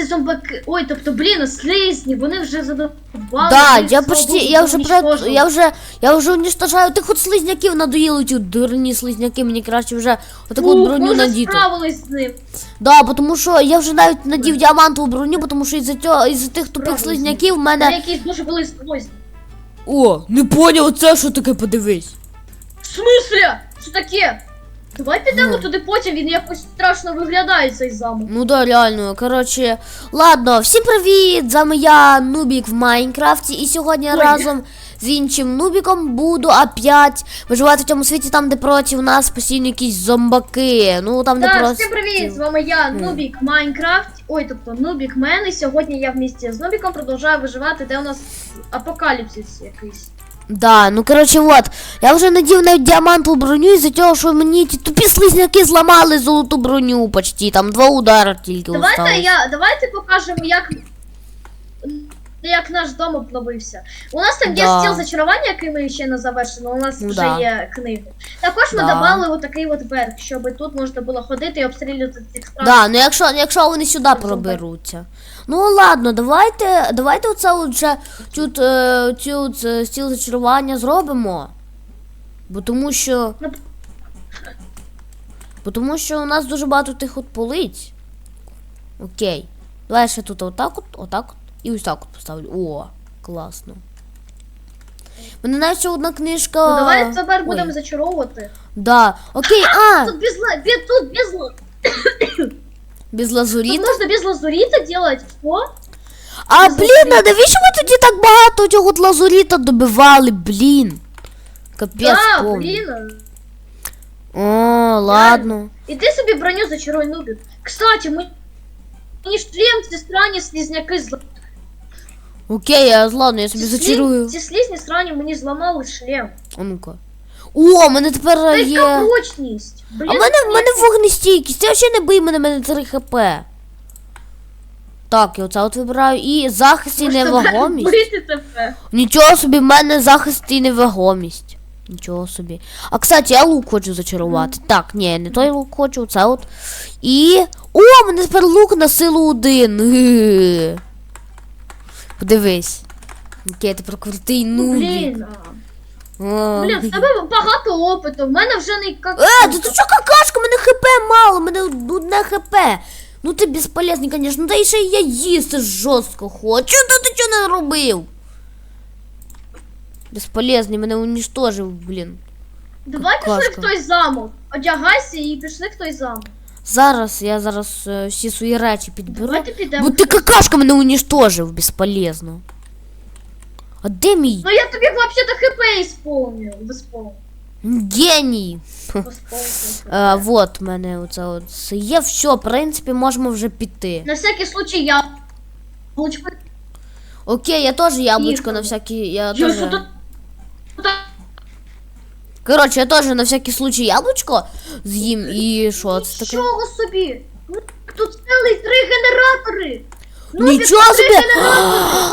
ці зомбаки. Ой, тобто, блін, слизні, вони вже задовбали. Да, я слава почти, Богу, я вже про, уничтожили. я вже, я вже уничтожаю тих от слизняків надоїли ті дурні слизняки, мені краще вже отаку от Ух, броню ми вже надіти. справились з ним. Да, бо тому що я вже навіть надів діамантову броню, бо тому що із-за цього, із-за тих тупих Справились. слизняків в Це мене. якісь дуже були слизні. О, не поняв, це що таке, подивись. В смислі? Що таке? Давай підемо Ну. туди потім, він якось страшно виглядає цей замок. Ну да, реально. Коротше, ладно, всім привіт! З вами я, Нубік в Майнкрафті, і сьогодні Ой. разом з іншим Нубіком буду опять виживати в цьому світі, там, де проти у нас постійно якісь зомбаки. Ну там де Так, просто. всім привіт! З вами я, Ну. Нубік Майнкрафт. Ой, тобто Нубік Мен. І сьогодні я в місті з Нубіком продовжую виживати, де у нас апокаліпсис якийсь. Да, ну короче, вот. Я вже надів навіть діамантову броню із-за того, що мені ті тупі слизняки зламали золоту броню почти. Там два удари тільки Давайте осталось. я, давайте покажемо, як. Як наш дом обновився. У нас там є Да. стіл зачарування, який ми ще не завершено, у нас Ну вже да. є книги. Також ми Да. додали отакий от верх, щоб тут можна було ходити і обстрілювати цих страшних. Да, ну якщо, якщо вони сюди проберуться. Ну ладно, давайте, давайте оце от вже тут е, цю от, е, стіл зачарування зробимо. Бо тому що. Ну, Бо тому що у нас дуже багато тих от полиць. Окей. Давай ще тут отак от, отак от і ось так от поставлю. О, класно. У Мене навіть ще одна книжка. Ну давай тепер Ой. будемо зачаровувати. Да. Окей, а! Тут без, ла- бе- тут без, ла- Без тут лазуріта. можна без лазурита делать. О, А без блін, а навіщо ми тоді так багато цього от лазуріта добивали, блін? Капець да, повний. блін. О, ладно. Іди собі броню зачаруй, Нубік. Кстати, ми... Мені шлем ці странні слізняки зла... Окей, я ладно, я собі Ці слі- зачарую. Ці слізні странні мені зламали шлем. А ну-ка. О, в мене тепер Та яка є. прочність? Блін, А в мене, в мене вогнестійкість, я ще не бий мене, в мене 3 хп. Так, я оце от вибираю. І захист і можна невагомість. Бити тебе. Нічого собі, в мене захист і невагомість. Нічого собі. А кстати, я лук хочу зачарувати. Так, ні, не той лук хочу, це от. І. О, в мене тепер лук на силу один. Подивись. Окей, тепер крутий нубік. Блін, а. О, блін, в тебе багато опиту, в мене вже не як... Е, ти тут що какашка, мене хп мало, мене одне хп. Ну ти безполезний, звісно, та і ще я їсти жорстко хочу. Та ти чого не робив? Безполезний, мене унічтожив, блін. Давай пішли в какашка. той замок. Одягайся і пішли в той замок. Зараз я зараз е, всі свої речі підберу. Давайте підемо. Бо ти какашка мене унічтожив безполезно. А де мій Ну я тобі взагалі-то хп ісполнив. Висполнив. геній? Висполнив. Е, вот в мене оце от все є, все, в принципі, можемо вже піти. На всякий случай я... Лучку. Окей, я теж яблучко Тихо. на всякий. Я Я теж... що тут... Коротше, я теж на всякий случай яблучко з'їм і що це таке? Нічого собі! Тут цілий три генератори! Ну, Нічого собі!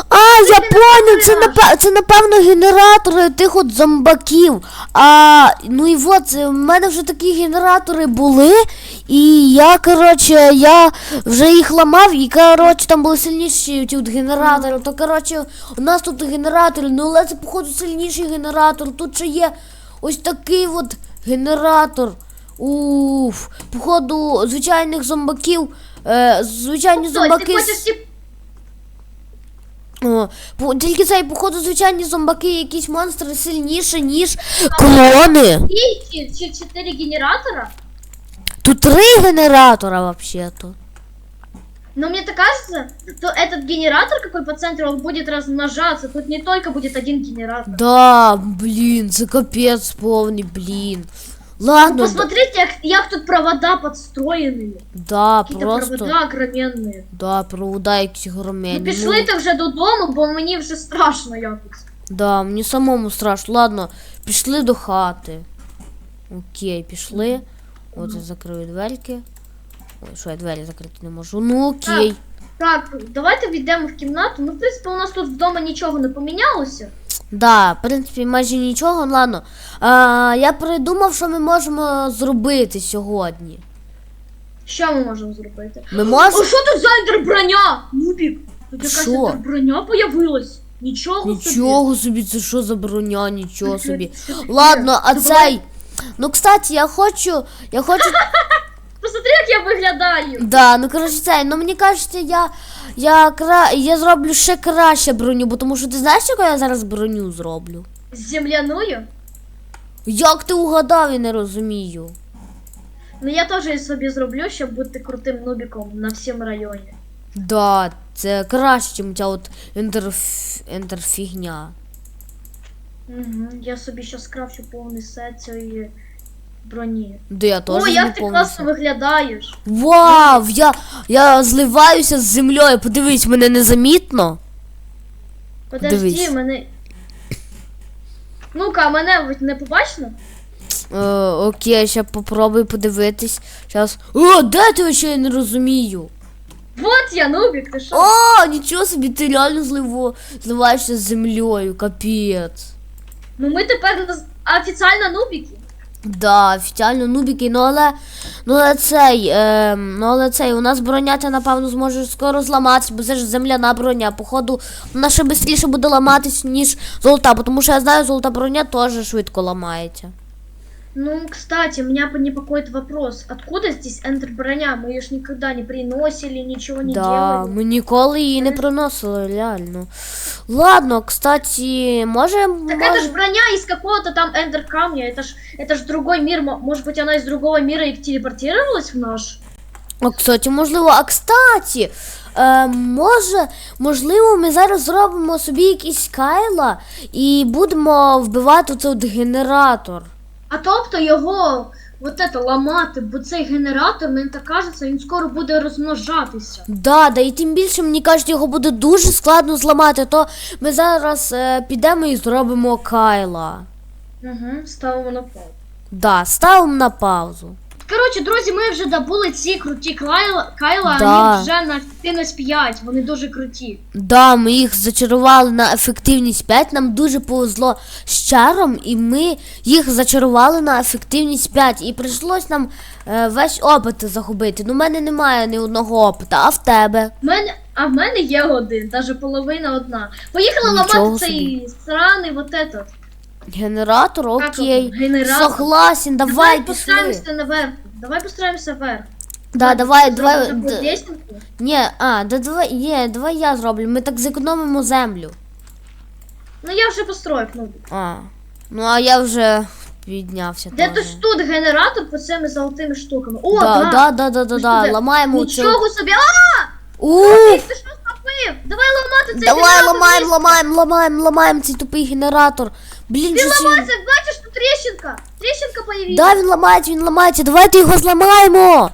А, я понял, це, генератори це напевно генератори тих от зомбаків. А, ну і от, це в мене вже такі генератори були. І я, коротше, я вже їх ламав, і коротше, там були сильніші ті от генератори. То коротше, у нас тут генератори, ну але це походу сильніший генератор. Тут ще є ось такий от генератор. Уф, походу, звичайних зомбаків. Е, звичайні зомбаки. О, тільки цей, походу, звичайні зомбаки, якісь монстри сильніші, ніж клони. Чи, чи чотири генератора? Тут три генератора вообще-то. Но мне так кажется, то этот генератор, какой по центру, он будет размножаться. Тут не только будет один генератор. Да, блін, це капець повний, блін. Ну, Ладно, да, посмотрите, як, як тут провода подстроены. да Какие-то просто. провода огроменные. Да, провода якісь Ну, громені. пішли ти вже додому, бо мені вже страшно якось. Да, мені самому страшно. Ладно, пішли до хати. Окей, пішли. От я закрию дверки. Ой, що я двері закрити не можу. Ну окей. Так, давайте війдемо в кімнату. Ну, в принципі, у нас тут вдома нічого не помінялося. Да, в принципі, майже нічого. Ладно. А, я придумав, що ми можемо зробити сьогодні. Що ми можемо зробити? Ми О, можемо. що тут за броня? Нубік, тут якась Що? тут броня появилась. Нічого. Нічого собі, це що за броня, нічого собі. Ладно, а цей. Ну, кстати, я хочу. Я хочу. Посмотри, як я виглядаю. Да, ну коротше цей, ну мені кажеться, я. Я кра... я зроблю ще краще броню, бо тому що ти знаєш, яку я зараз броню зроблю? Земляною. Як ти угадав, я не розумію. Ну я теж собі зроблю, щоб бути крутим нубіком на всьому районі. Да, це краще, ніж ця от ентер... ентерфігня. Угу. Я собі ще скрафчу повний сет цієї броні. Да я теж О, як ти класно виглядаєш. Вау! Я, я зливаюся з землею. Подивись, мене незамітно. Подожди, Дивись. мене. Ну-ка, а мене не побачно? Е, окей, ще попробуй подивитись. Щас. О, де ти ще я не розумію? Вот я, Нубік, ти що? О, нічого собі, ти реально зливо, зливаєшся з землею, капець. Ну ми тепер офіціально нубіки. Да, офіціально нубіки, ну але. Ну але цей, е, ну але цей, у нас броня ця, напевно, зможе скоро зламатися, бо це ж земляна броня. Походу, вона ще швидше буде ламатись, ніж золота, бо тому що я знаю, золота броня теж швидко ламається. Ну, кстати, меня непокоит вопрос. Откуда здесь эндер броня? Мы ее ж никогда не приносили, ничего не да, делали. ми ніколи її не приносили, реально. Ладно, кстати, може. Так може... это ж броня из какого-то там эндер камня. Это ж, это ж другой мир. Мо- Может быть, она из другого мира и телепортировалась в наш? А, кстати, можливо, а кстати, е, може, можливо, ми зараз зробимо собі якийсь кайла і будемо вбивати цей от генератор. А тобто його от це ламати, бо цей генератор, мені так кажеться, він скоро буде розмножатися. Да, да, і тим більше, мені кажуть, його буде дуже складно зламати, то ми зараз е, підемо і зробимо кайла. Угу, ставимо на паузу. Да, ставимо на паузу. Коротше, друзі, ми вже добули ці круті кайла, кайла, Да. вони вже на ефективність 5, вони дуже круті. Да, ми їх зачарували на ефективність 5. Нам дуже повезло з чаром, і ми їх зачарували на ефективність 5. І прийшлось нам е, весь опит загубити. Ну, в мене немає ні одного опита, а в тебе. В мене, а в мене є один, навіть половина одна. Поїхали Нічого ламати цей сраний вот этот. Генератор, окей. Генератор. Согласен, давай, Давай пішли. постараємося наверх. Давай постараємося вверх. Да, давай, давай. Таку. Ні, а, да, давай, є, давай я зроблю. Ми так зекономимо землю. Ну я вже построїв, ну. А. Ну, а я вже піднявся. Де то ж тут генератор по цими золотими штуками. О, да, да. да, да, да, да, да. Ламаємо цю. Нічого собі. А, Ух! ти що зробив? Давай ламати цей Давай генератор. ламаємо, ламаємо, ламаємо, ламаємо цей тупий генератор. Блін, Він він- ламається, бачиш, тут тріщинка. Тріщинка появилась. Да, він ламається, він ламається. Давайте його зламаємо.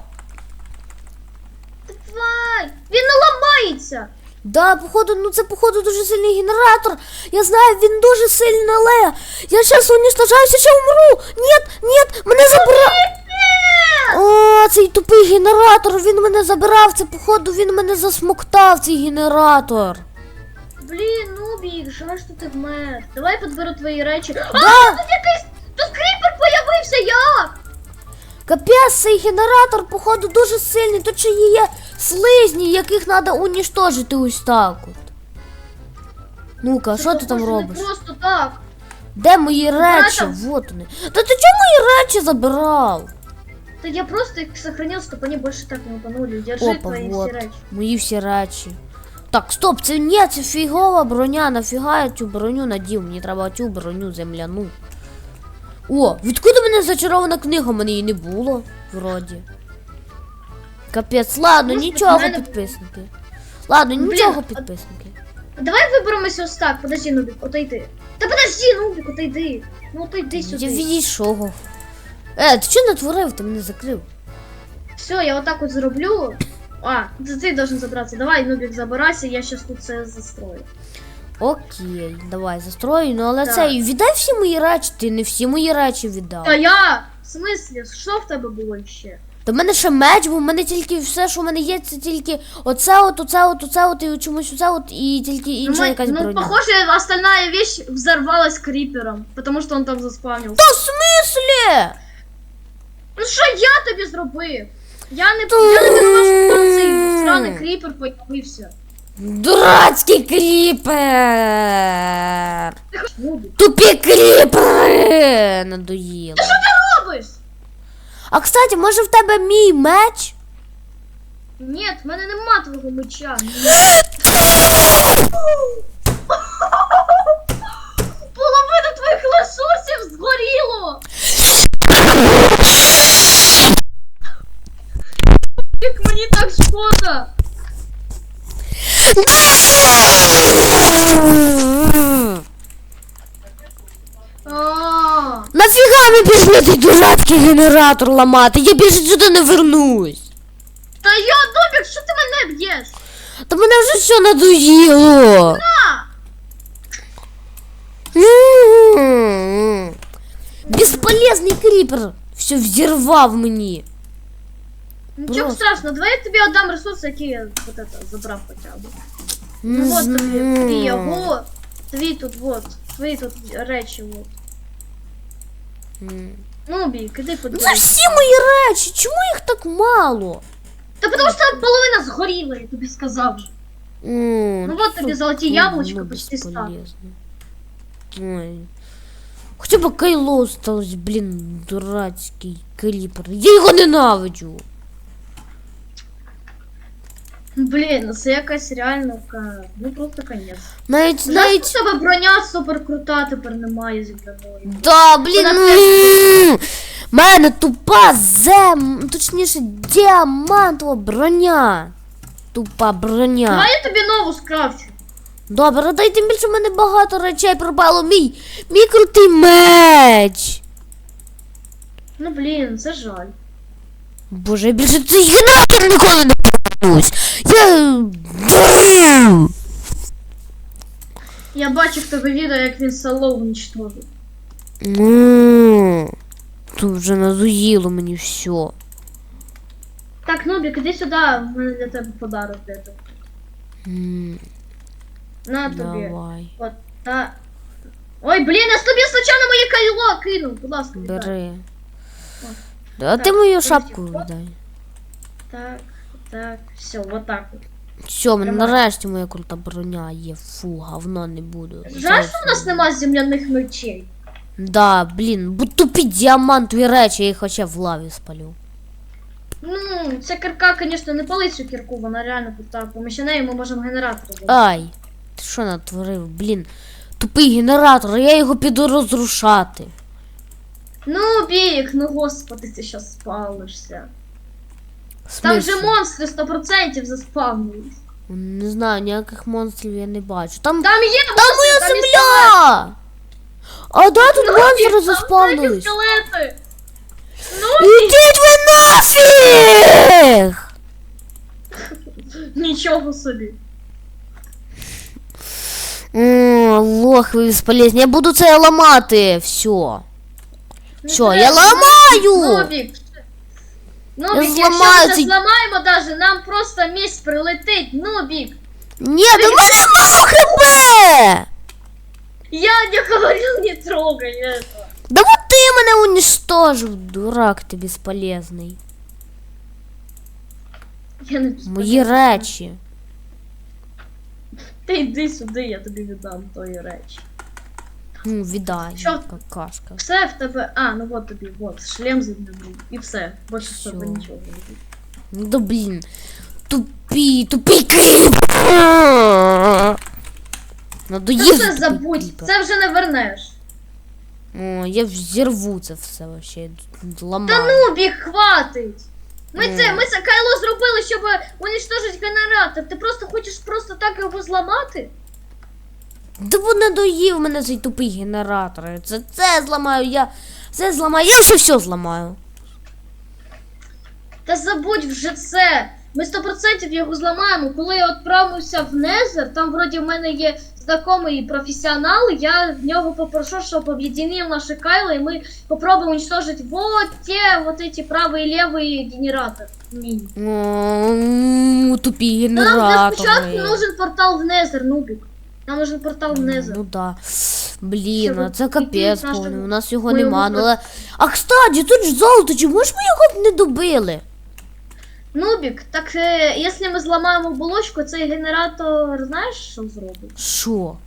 Давай. Він не ламається. Да, походу, ну це походу дуже сильний генератор. Я знаю, він дуже сильний, але я зараз уничтожаюся, ще умру. Ні, ні, мене забрав. О, цей тупий генератор, він мене забирав. Це походу він мене засмоктав, цей генератор. Блін, Нубік, жаль, що ти вмер. Давай підберу твої речі. А, тут якийсь. Тут кріпер появився, як? Капець, цей генератор, походу, дуже сильний. Тут ще є слизні, яких треба уніштожити ось так от. Ну-ка, що ти там робиш? Просто так. Де мої речі? там. Вот вони. Та ти чому мої речі забирав? Да я просто их сохранил, чтобы они больше так не утонули. Держи Опа, твои вот. все речи. Мої всі речі. Так, стоп, це ні, це фігова броня. Нафіга я цю броню надів? Мені треба цю броню земляну. О, відкуди мене зачарована книга? У мене її не було, вроді. Капець, ладно, Просто нічого, мене- підписники. Ладно, Блін, нічого, а- підписники. Давай выберемся ось так. Подожди, Нубик, отойди. Да подожди, Нубик, отойди. Ну отойди Я сюда. відійшов. Е, ти що натворив? Ти мене закрив. Все, я вот так вот зароблю. А, ты, ты должен забраться. Давай, Нубик, забирайся, я сейчас тут все застрою. Окей, давай, застрою, ну але Так. це, віддай всі мої речі, ти не всі мої речі віддав. А я? В смысле? Що в тебе було ще? Та в мене ще меч, бо в мене тільки все, що в мене є, це тільки оце от, оце от, оце от, і чомусь оце от, і тільки інша ну, мы- якась ну, броня. похоже, остальная вещь взорвалась крипером, потому что он там заспавнился. Та в смислі? Ну що я тобі зробив? Я не я не винував, що цей сраний кріпер появився. Дурацький кріпер! Тупі кріпери! Надоїло. Робиш? А кстати, може в тебе мій меч? Ні, в мене нема твого меча. Половина твоїх ресурсів згоріло! Як мені так А, Нафіга ми пішли той дурацький генератор ламати? Я більше сюди не вернусь. Та я Нубік, що ти мене б'єш? Та мене вже все надоїло. А! М. Безполезний кріпер. Все взірвав мені. Нічого Просто. страшного, давай я тобі отдам ресурси, які я вот это, забрав хоча б. Не Ну вот знаю. твій його, тут вот, твої тут речі вот. М. Нубік, іди Ну подивись. це ж всі мої речі. Чому їх так мало? Та тому що там половина згоріла, я тобі сказав же. М, Ну вот тобі фу, золоті ну, яблучка ну, почти стали. безполезно. Ой. Хоча б Кайло осталось, блін, дурацький кріпер. Я його ненавиджу. Блін, ну це якась реально ну просто конець. Навіть, Знаєш, у навіть. тебе броня супер крута тепер немає зібраної. Да, блін. Вона Мене тупа зем, точніше, діамантова броня. Тупа броня. Давай я тобі нову скрафчу. Добре, дай тим більше в мене багато речей пропало. Мій, мій крутий меч. Ну блін, це жаль. Боже, я більше цей генератор ніколи не повернусь. Я дурю. Я бачив в тебе відео, як він село уничтожив. Ну, тут вже надоїло мені все. Так, Нубік, іди сюди, в мене для тебе подарок для тебе. М, На тобі. Давай, От та. Ой, блін, я тобі случайно моє кайло кинув. Будь ласка, віддай. бери. О, А ти так, мою подожди, шапку от. віддай. Так, Так, все, вот так от. Все, мене Тримай. нарешті моя крута броня є. Фу, говно не буду. Жаль, що в нас нема земляних мечей. Да, блін, бо тупі діамантові речі, я їх хоча в лаві спалю. Ну, ця кирка, звісно, не палить цю кірку, вона реально крута. Поміж нею ми можемо генератор зробити. Ай, ти що натворив? Блін, тупий генератор, я його піду розрушати. Ну, бік, ну господи, ти щас спалишся. В Там же смислі? монстри 100% заспавнились. Не знаю, ніяких монстрів я не бачу. Там, Там є там монстри, моя там є земля! А да, тут скелети. монстри Там заспавнились. скелети. Ну, Ідіть ви нафіг! нічого собі. О, лох ви безполезні. Я буду це ламати. Все. Не Все, треба. я ламаю! Нобік. Нобік, Я якщо зламаю ми це цей- зламаємо даже, нам просто місць прилетить. Нобік. Ні, до мене мало хп! Я не говорил, не трогай это. Да вот ти мене уничтожив, дурак ти безполезний. Я не Мої речі. Ти йди сюди, я тобі віддам тої речі. Ну, віддай, Що? какашка. Все в тебе. А, ну от тобі, от, шлем зібраний. І все. Більше з тебе нічого не буде. Ну да блін. Тупі, тупі кріп. Надоїв. Це забудь, це вже не вернеш. О, я взірву це все вообще. Та Ламаю. ну, біг, хватить! Ми це, ми це кайло зробили, щоб уничтожити генератор. Ти просто хочеш просто так його зламати? Да бо надоїв мене цей тупий генератор. Це це зламаю, я це зламаю, я вже все зламаю. Та забудь вже це. Ми 100% його зламаємо. Коли я відправився в Незер, там вроді в мене є знайомий професіонал, я в нього попрошу, щоб об'єднав наші кайла, і ми попробуємо уничтожити вот те, вот эти правый и левый генератор. Міні. О, Тупі Ну, нам для спочатку генератори. нужен портал в Незер, Нубік. Нам нужен портал в Незер. Ну да. Блін, а це капець повний. У нас його нема. Ну, але... А кстати, тут ж золото, чому ж ми його не добили? Нубік, так е, якщо ми зламаємо оболочку, цей генератор знаєш, що зробить? Що?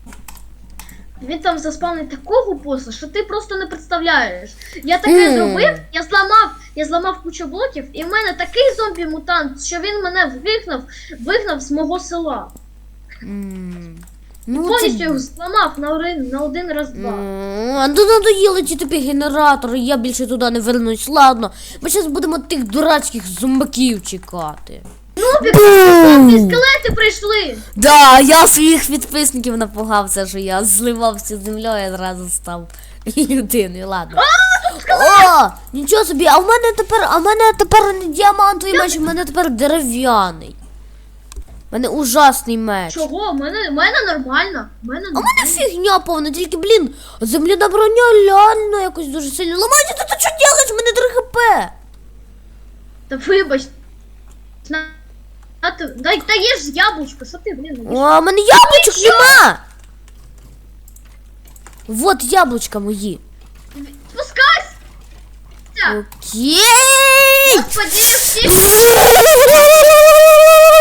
Він там заспавнить такого боса, що ти просто не представляєш. Я таке Мгм. зробив, я зламав, я зламав кучу блоків, і в мене такий зомбі-мутант, що він мене вигнав, вигнав з мого села. М, Ну, Повністю це... зламав на один, на один раз два. А ну надоїли ті тобі генератори, я більше туди не вернусь. Ладно, ми зараз будемо тих дурацьких зомбаків чекати. Зомбі скелети прийшли! Да, я своїх підписників напугався, що я зливався з землею і одразу став людиною. Ладно. О, нічого собі, а в мене тепер, а в мене тепер не діамантовий меч, в мене тепер дерев'яний. У мене ужасний меч. Чого? У мене, у мене нормально. У мене А в нормально. мене фігня повна, тільки, блін, земляна броня реально якось дуже сильно ламається. Ти ти що робиш? В мене 3 хп. Та вибач. На, на, ти- дай, та є ж яблучко, що ти, блін, не О, в мене яблучок нема. Вот яблучка мої. Спускайся! Окей. Господи, всі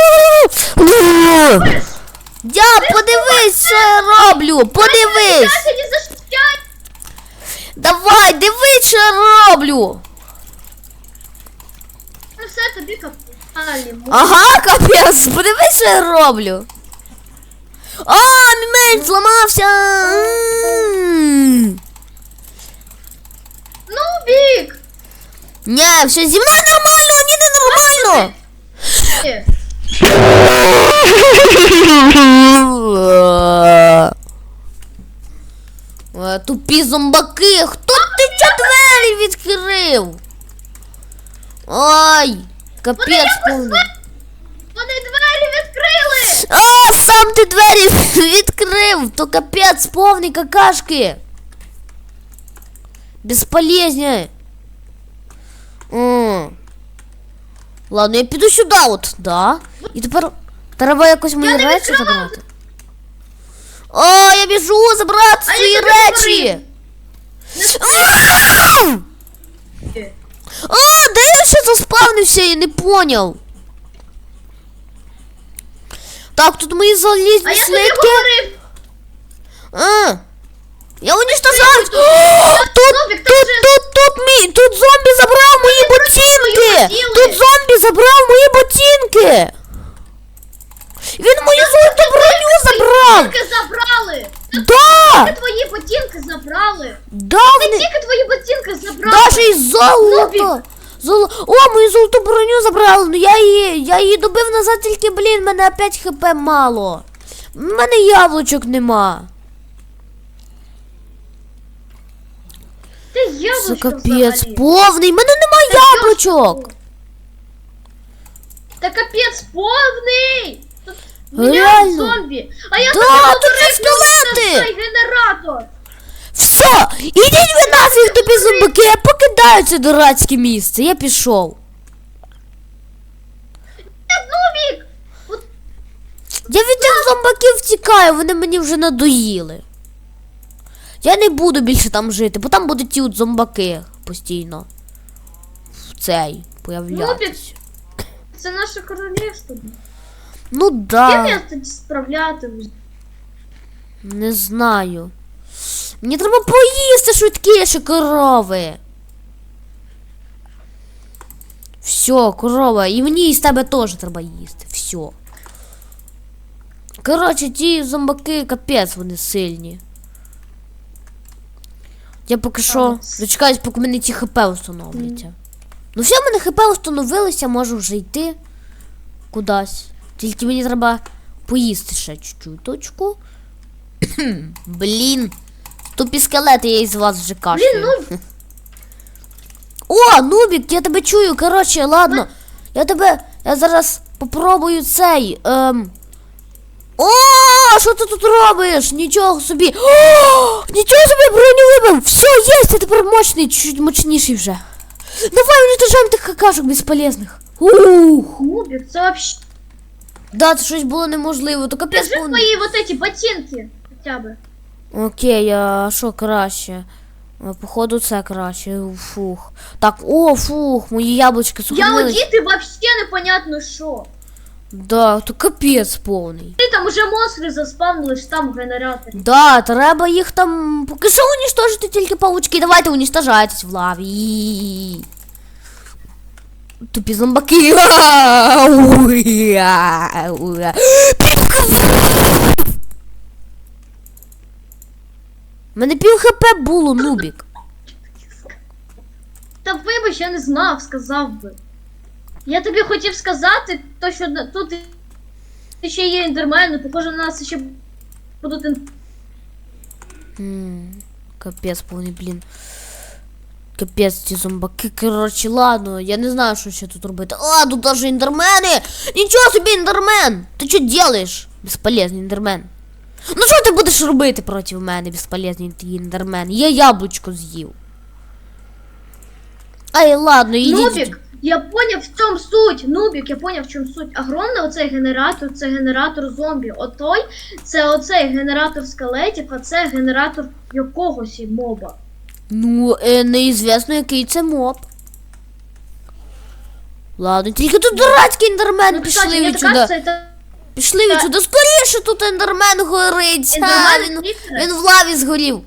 Я подивись, що я роблю. Подивись. Давай, дивись, що я роблю. Ну все, тобі. Ага, капець, подивись, що я роблю. А, мій зламався. М. Нубік! Ні, все зі мною нормально, ні, не нормально. Е, Е, Тупі зомбаки, хто ти ця двері відкрив? Ой, капець повний. Вони двері відкрили! А, сам ти двері відкрив, то капець повний какашки. Бесполезні. М. Ладно, я піду сюди, от, да. І тепер треба якось мої не речі забрати. О, я біжу забрати А я свої речі. Е, де я ще заспавнився, я не поняв. Так, тут мої залізні я слитки. А, я уничтожаю. Тут, тут, тут, тут, мій, тут зомбі забрав мої ботинки. Тут зомбі забрав мої ботинки. Він мою золоту броню забрав. Ботинки забрали! Да, Тільки твої ботинки забрали! да, вони, тільки твої ботинки забрали! даже і золото. Нубік. Золо... О, мою золоту броню забрали. Ну я її, я її добив назад, тільки, блін, мене опять хп мало. У мене яблучок нема. Ти Це капець взагалі! повний. У мене нема Та яблучок. Та капець повний! Реально? зомбі! А я Да, тут скелети! це генератор! Все, ідіть ви нафіг тобі зомбаки, я покидаю це дурацьке місце, я пішов. Е, Я від тих зомбаків втікаю, вони мені вже надоїли. Я не буду більше там жити, бо там будуть ті от зомбаки постійно. В цей появлятися. це наше королівство. Ну да, я тоді справляти? не знаю. Мені треба поїсти швидкіше корови. Все, корова, і мені і з тебе теж треба їсти. Все. Коротше, ті зомбаки капець вони сильні. Я поки що дочекаюсь, поки мене ті хп встановляться. Ну все, в мене хп встановилися, можу вже йти кудись. Тільки мені треба поїсти ще чуть-чуть точку. Блін. Тупі скелети я із вас вже Блін, кашляю. ну О, Нубік, я тебе чую. Коротше, ладно. Я тебе. Я зараз попробую цей. Ем... О, що ти тут робиш? Нічого собі. О, нічого собі броню вибив. Все, є, я тепер мощний, чуть мощніший вже. Давай уничтожаємо тих какашок безполезних. Ух. Нубік, це вообще. Да, це щось було неможливо, то капець Держи повний. твої вот эти ботинки. Хоча би. Окей, а що краще? А, Походу, це краще. Фух. Так, о, фух, мої яблучки Я сухомились. одіти вообще непонятно що. Да, то капець повний. Ти там уже монстри заспавнили ж там в генераторі. Да, треба їх там поки що уничтожити тільки паучки. Давайте уничтожайтесь в лаві. Тупі зомбаки. Мене пів хп було, нубік. Та вибач, я не знав, сказав би. Я тобі хотів сказати, то що тут ще є ендермени, похоже на нас ще будуть Капець повний, блін. Капець ці зомбаки. Коротше, ладно, я не знаю, що ще тут робити. А, тут даже ендермени! Нічого собі, ендермен! Ти що делаєш? Безполезний ендермен. Ну що ти будеш робити проти мене, безполезний ти ендермен? Я яблучко з'їв. Ай, ладно, ідіть. Нубік, я поняв в чому суть. Нубік, я поняв в чому суть. Огромний оцей генератор, це генератор зомбі. Отой, це оцей генератор скелетів, а це генератор якогось моба. Ну, е, неізвісно, який це моб. Ладно, тільки тут дурацький ендермен Ну, пішли відсюди. це Пішли відсюди. Скоріше тут ендермен горить. Ха, ендермен він, він в лаві згорів.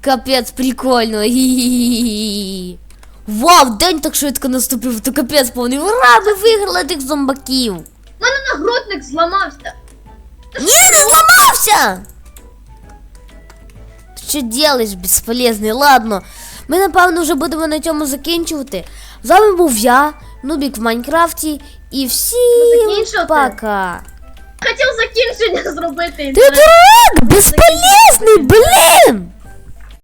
Капець, прикольно. Гі-гі-гі-гі. Вау, день так швидко наступив, то капець повний. Ура, ми виграли тих зомбаків. У мене нагрудник зламався. Ні, не зламався! Що ділиш, безполезний? Ладно. Ми, напевно, вже будемо на цьому закінчувати. З вами був я, Нубік в Майнкрафті, і всім ну, пока. Хотів закінчення зробити. Ти дурак! Безполезний, блін!